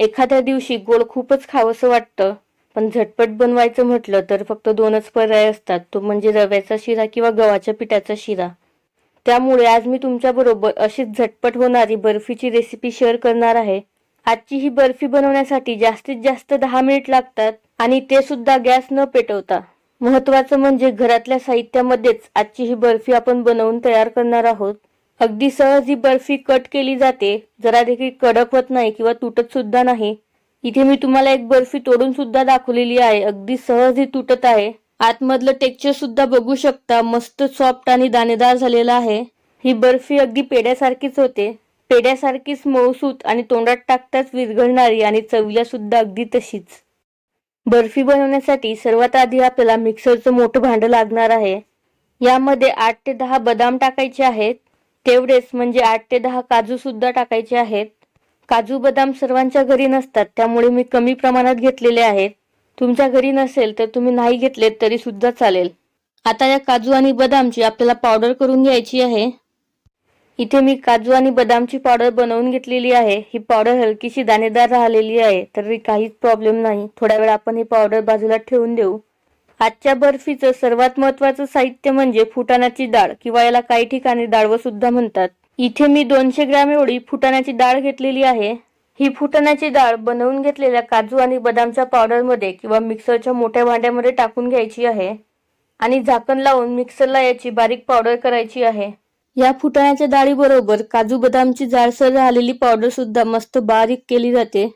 एखाद्या दिवशी गोड खूपच खावंसं वाटतं पण झटपट बनवायचं म्हटलं तर फक्त दोनच पर्याय असतात. तो म्हणजे रव्याचा शिरा किंवा गव्हाच्या पिठाचा शिरा. त्यामुळे आज मी तुमच्याबरोबर अशीच झटपट होणारी बर्फीची रेसिपी शेअर करणार आहे. आजची ही बर्फी बनवण्यासाठी जास्तीत जास्त दहा मिनिट लागतात आणि ते सुद्धा गॅस न पेटवता. महत्वाचं म्हणजे घरातल्या साहित्यामध्येच आजची ही बर्फी आपण बनवून तयार करणार आहोत. अगदी सहज ही बर्फी कट केली जाते. जरा देखील कडक होत नाही किंवा तुटत सुद्धा नाही. इथे मी तुम्हाला एक बर्फी तोडून सुद्धा दाखवलेली आहे. अगदी सहज ही तुटत आहे. आतमधलं टेक्स्चर सुद्धा बघू शकता. मस्त सॉफ्ट आणि दाणेदार झालेला आहे. ही बर्फी अगदी पेड्यासारखीच होते. पेड्यासारखीच मऊसूत आणि तोंडात टाकताच विरघळणारी आणि चवीला सुद्धा अगदी तशीच. बर्फी बनवण्यासाठी सर्वात आधी आपल्याला मिक्सरचं मोठं भांडं लागणार आहे. यामध्ये आठ ते दहा बदाम टाकायचे आहेत. तेवढेच म्हणजे आठ ते दहा काजू सुद्धा टाकायचे आहेत. काजू बदाम सर्वांच्या घरी नसतात त्यामुळे मी कमी प्रमाणात घेतलेले आहेत. तुमच्या घरी नसेल तर तुम्ही नाही घेतलेत तरी सुद्धा चालेल. आता या काजू आणि बदामची आपल्याला पावडर करून घ्यायची आहे. इथे मी काजू आणि बदामची पावडर बनवून घेतलेली आहे. ही पावडर हलकीशी दाणेदार राहिलेली आहे तरी काहीच प्रॉब्लेम नाही. थोड्या वेळ आपण ही पावडर बाजूला ठेवून देऊ. आजच्या बर्फीचं सर्वात महत्वाचं साहित्य म्हणजे फुटाण्याची डाळ किंवा याला काही ठिकाणी डाळवं सुद्धा म्हणतात. इथे मी दोनशे ग्रॅम एवढी फुटाण्याची डाळ घेतलेली आहे. ही फुटाण्याची डाळ बनवून घेतलेल्या काजू आणि बदामच्या पावडरमध्ये किंवा मिक्सरच्या मोठ्या भांड्यामध्ये टाकून घ्यायची आहे. आणि झाकण लावून मिक्सरला याची बारीक पावडर करायची आहे. या फुटाण्याच्या डाळीबरोबर काजू बदामची जाडसर राहिलेली पावडर सुद्धा मस्त बारीक केली जाते.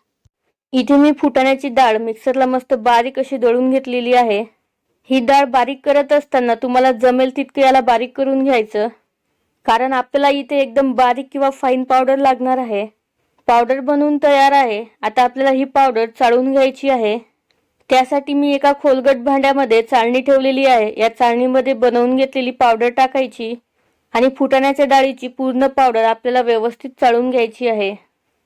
इथे मी फुटाण्याची डाळ मिक्सरला मस्त बारीक अशी दळून घेतलेली आहे. ही डाळ बारीक करत असताना तुम्हाला जमेल तितकं याला बारीक करून घ्यायचं. कारण आपल्याला इथे एकदम बारीक किंवा फाईन पावडर लागणार आहे. पावडर बनवून तयार आहे. आता आपल्याला ही पावडर चाळून घ्यायची आहे. त्यासाठी मी एका खोलगट भांड्यामध्ये चाळणी ठेवलेली आहे. या चाळणीमध्ये बनवून घेतलेली पावडर टाकायची आणि फुटाण्याच्या डाळीची पूर्ण पावडर आपल्याला व्यवस्थित चाळून घ्यायची आहे.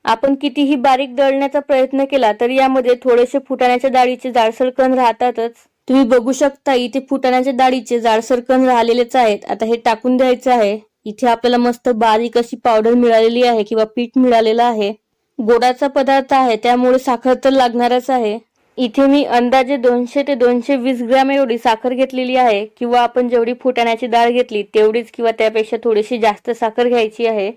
आपण कितीही बारीक दळण्याचा प्रयत्न केला तरी यामध्ये थोडेसे फुटाण्याच्या डाळीचे जाडसर कण राहतातच. तुम्ही बघू शकता इथे फुटाण्याच्या डाळीचे जाडसरकण राहिलेलेच आहेत. आता हे टाकून द्यायचं आहे. इथे आपल्याला मस्त बारीक अशी पावडर मिळालेली आहे किंवा पीठ मिळालेलं आहे. गोडाचा पदार्थ आहे त्यामुळे साखर तर लागणारच आहे. इथे मी अंदाजे दोनशे ते दोनशे वीस ग्रॅम एवढी साखर घेतलेली आहे किंवा आपण जेवढी फुटाण्याची डाळ घेतली तेवढीच किंवा त्यापेक्षा थोडीशी जास्त साखर घ्यायची आहे.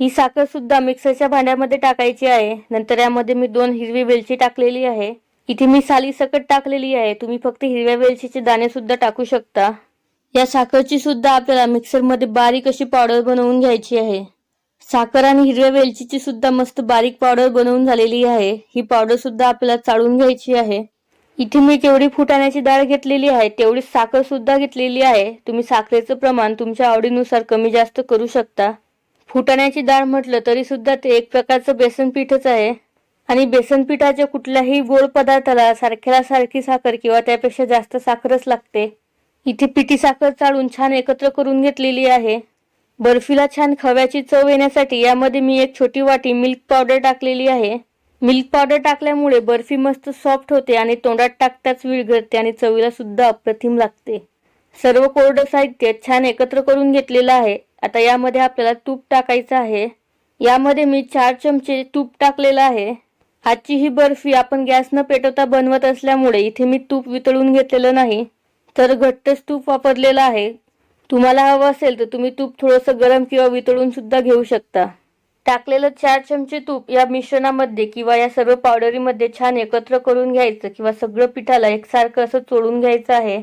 ही साखर सुद्धा मिक्सरच्या भांड्यामध्ये टाकायची आहे. नंतर यामध्ये मी दोन हिरवी वेलची टाकलेली आहे. इथे मी साली सकट टाकलेली आहे. तुम्ही फक्त हिरव्या वेलचीचे दाणे सुद्धा टाकू शकता. या साखरची सुद्धा आपल्याला मिक्सरमध्ये बारीक अशी पावडर बनवून घ्यायची आहे. साखर आणि हिरव्या वेलचीची सुद्धा मस्त बारीक पावडर बनवून झालेली आहे. ही पावडर सुद्धा आपल्याला चाळून घ्यायची आहे. इथे मी केवढी फुटाण्याची डाळ घेतलेली आहे तेवढी साखर सुद्धा घेतलेली आहे. तुम्ही साखरेचं प्रमाण तुमच्या आवडीनुसार कमी जास्त करू शकता. फुटाण्याची डाळ म्हटलं तरी सुद्धा ते एक प्रकारचं बेसन पीठच आहे. आणि बेसन पिठाच्या कुठल्याही गोड पदार्थाला सारख्याला सारखी साखर किंवा त्यापेक्षा जास्त साखरच लागते. इथे पिठी साखर चाळून छान एकत्र करून घेतलेली आहे. बर्फीला छान खव्याची चव येण्यासाठी यामध्ये मी एक छोटी वाटी मिल्क पावडर टाकलेली आहे. मिल्क पावडर टाकल्यामुळे बर्फी मस्त सॉफ्ट होते आणि तोंडात टाकताच विरघळते आणि चवीला सुद्धा अप्रतिम लागते. सर्व कोरडं साहित्य छान एकत्र करून घेतलेलं आहे. आता यामध्ये आपल्याला तूप टाकायचं आहे. यामध्ये मी चार चमचे तूप टाकलेलं आहे. आजची ही बर्फी आपण गॅस न पेटवता बनवत असल्यामुळे इथे मी तूप वितळून घेतलेलं नाही. तर घट्टच तूप वापरलेलं आहे. तुम्हाला हवं असेल तर तुम्ही तूप थोडंसं गरम किंवा वितळून सुद्धा घेऊ शकता. टाकलेलं चार चमचे तूप या मिश्रणामध्ये किंवा या सर्व पावडरीमध्ये छान एकत्र करून घ्यायचं किंवा सगळं पिठाला एकसारखं असं चोळून घ्यायचं आहे.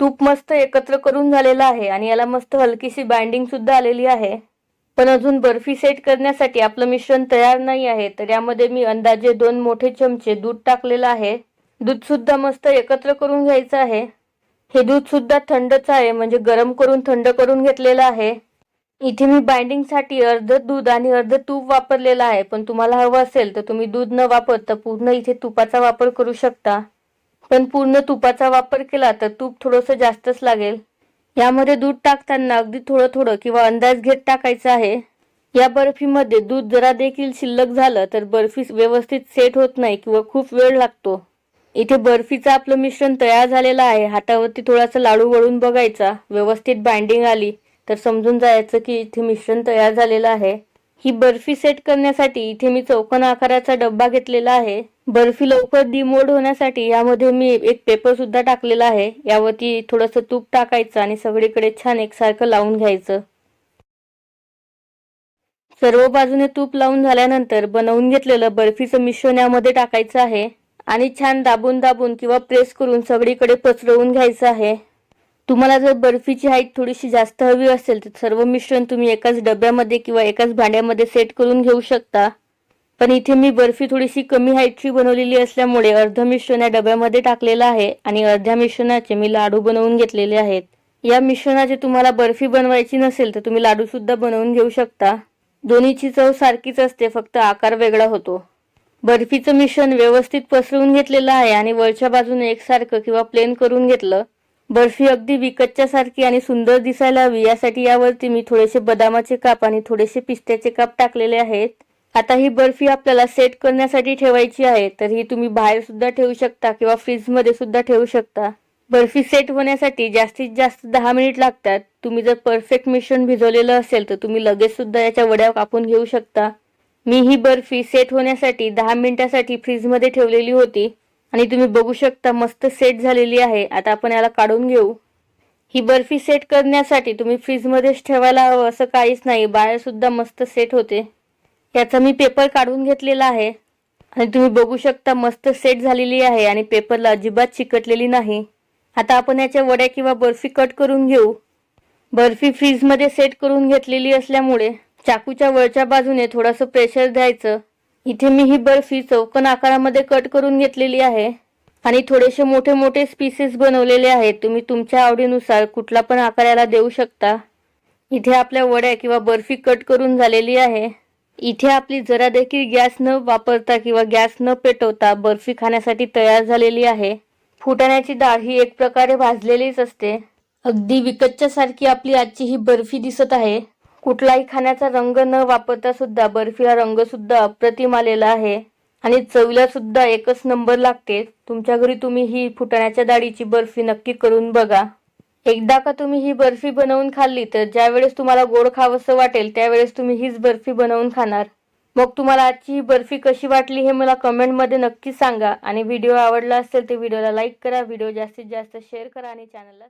तूप मस्त एकत्र करून झालेलं आहे आणि याला मस्त हलकीशी बाइंडिंग सुद्धा आलेली आहे. पण अजून बर्फी सेट करण्यासाठी आपलं मिश्रण तयार नाही आहे तर यामध्ये मी अंदाजे दोन मोठे चमचे दूध टाकलेलं आहे. दूध सुद्धा मस्त एकत्र करून घ्यायचं आहे. हे दूध सुद्धा थंडच आहे म्हणजे गरम करून थंड करून घेतलेलं आहे. इथे मी बाइंडिंगसाठी अर्ध दूध आणि अर्ध तूप वापरलेलं आहे पण तुम्हाला हवं असेल तर तुम्ही दूध न वापरता पूर्ण इथे तुपाचा वापर करू शकता. पण पूर्ण तुपाचा वापर केला तर तूप थोडंसं जास्तच लागेल. यामध्ये दूध टाकताना अगदी थोडं थोडं किंवा अंदाज घेत टाकायचं आहे. या बर्फीमध्ये दूध जरा देखील शिल्लक झालं तर बर्फी व्यवस्थित सेट होत नाही किंवा खूप वेळ लागतो. इथे बर्फीचं आपलं मिश्रण तयार झालेलं आहे. हातावरती थोडासा लाडू वळून बघायचा. व्यवस्थित बाइंडिंग आली तर समजून जायचं की इथे मिश्रण तयार झालेलं आहे. ही बर्फी सेट करण्यासाठी इथे मी चौकोन आकाराचा डब्बा घेतलेला आहे. बर्फी लवकर डिमोल्ड होण्यासाठी यामध्ये मी एक पेपर सुद्धा टाकलेला आहे. यावरती थोडंसं तूप टाकायचं आणि सगळीकडे छान एकसारखं लावून घ्यायचं. सर्व बाजूने तूप लावून झाल्यानंतर बनवून घेतलेलं बर्फीचं मिश्रण यामध्ये टाकायचं आहे. आणि छान दाबून दाबून किंवा प्रेस करून सगळीकडे पसरवून घ्यायचं आहे. तुम्हाला जर बर्फीची हाईट थोडीशी जास्त हवी असेल तर सर्व मिश्रण तुम्ही एकाच डब्यामध्ये किंवा एकाच भांड्यामध्ये सेट करून घेऊ शकता. पण इथे मी बर्फी थोडीशी कमी हाईटची बनवलेली असल्यामुळे अर्ध मिश्रण या डब्यामध्ये टाकलेलं आहे आणि अर्ध्या मिश्रणाचे मी लाडू बनवून घेतलेले आहेत. या मिश्रणाचे तुम्हाला बर्फी बनवायची नसेल तर तुम्ही लाडू सुद्धा बनवून घेऊ शकता. दोन्हीची चव सारखीच असते फक्त आकार वेगळा होतो. बर्फीचं मिश्रण व्यवस्थित पसरवून घेतलेलं आहे आणि वरच्या बाजूने एकसारखं किंवा प्लेन करून घेतलं बर्फी अगदी विकतच्या सारखी आणि सुंदर दिसायला हवी. यासाठी यावरती मी थोडेसे बदामाचे काप आणि थोडेसे पिस्त्याचे काप टाकलेले आहेत. आता ही बर्फी आपल्याला सेट करण्यासाठी ठेवायची आहे. तर ही तुम्ही बाहेर सुद्धा ठेवू शकता किंवा फ्रीजमध्ये सुद्धा ठेवू शकता. बर्फी सेट होण्यासाठी जास्तीत जास्त दहा मिनिट लागतात. तुम्ही जर परफेक्ट मिश्रण भिजवलेलं असेल तर तुम्ही लगेच सुद्धा याच्या वड्या कापून घेऊ शकता. मी ही बर्फी सेट होण्यासाठी दहा मिनिटासाठी फ्रीजमध्ये ठेवलेली होती. आणि तुम्ही बघू शकता मस्त सेट झालेली आहे. आता आपण याला काढून घेऊ. ही बर्फी सेट करण्यासाठी तुम्ही फ्रीजमध्येच ठेवायला हवं असं काहीच नाही. बाहेरसुद्धा मस्त सेट होते. याचा मी पेपर काढून घेतलेला आहे. आणि तुम्ही बघू शकता मस्त सेट झालेली आहे आणि पेपरला अजिबात चिकटलेली नाही. आता आपण याच्या वड्या किंवा बर्फी कट करून घेऊ. बर्फी फ्रीजमध्ये सेट करून घेतलेली असल्यामुळे चाकूच्या वरच्या बाजूने थोडंसं प्रेशर द्यायचं. इथे मी ही बर्फी चौकन आकारामध्ये कट करून घेतलेली आहे. आणि थोडेसे मोठे मोठे पीसेस बनवलेले आहेत. तुम्ही तुमच्या आवडीनुसार कुठला पण आकार याला देऊ शकता. इथे आपल्या वड्या किंवा बर्फी कट करून झालेली आहे. इथे आपली जरा देखील गॅस न वापरता किंवा गॅस न पेटवता बर्फी खाण्यासाठी तयार झालेली आहे. फुटाण्याची डाळ ही एक प्रकारे भाजलेलीच असते. अगदी विकतच्या सारखी आपली आजची ही बर्फी दिसत आहे. कुठलाही खाण्याचा रंग न वापरता सुद्धा बर्फीला रंग सुद्धा अप्रतिम आलेला आहे. आणि चवीला सुद्धा एकच नंबर लागते. तुमच्या घरी तुम्ही ही फुटाण्याच्या डाळीची बर्फी नक्की करून बघा. एकदा का तुम्ही ही बर्फी बनवून खाल्ली तर ज्या वेळेस तुम्हाला गोड खावंसं वाटेल त्यावेळेस तुम्ही हीच बर्फी बनवून खाणार. मग तुम्हाला आजची ही बर्फी कशी वाटली हे मला कमेंटमध्ये नक्की सांगा. आणि व्हिडिओ आवडला असेल तर व्हिडिओला लाईक करा व्हिडिओ जास्तीत जास्त शेअर करा आणि चॅनलला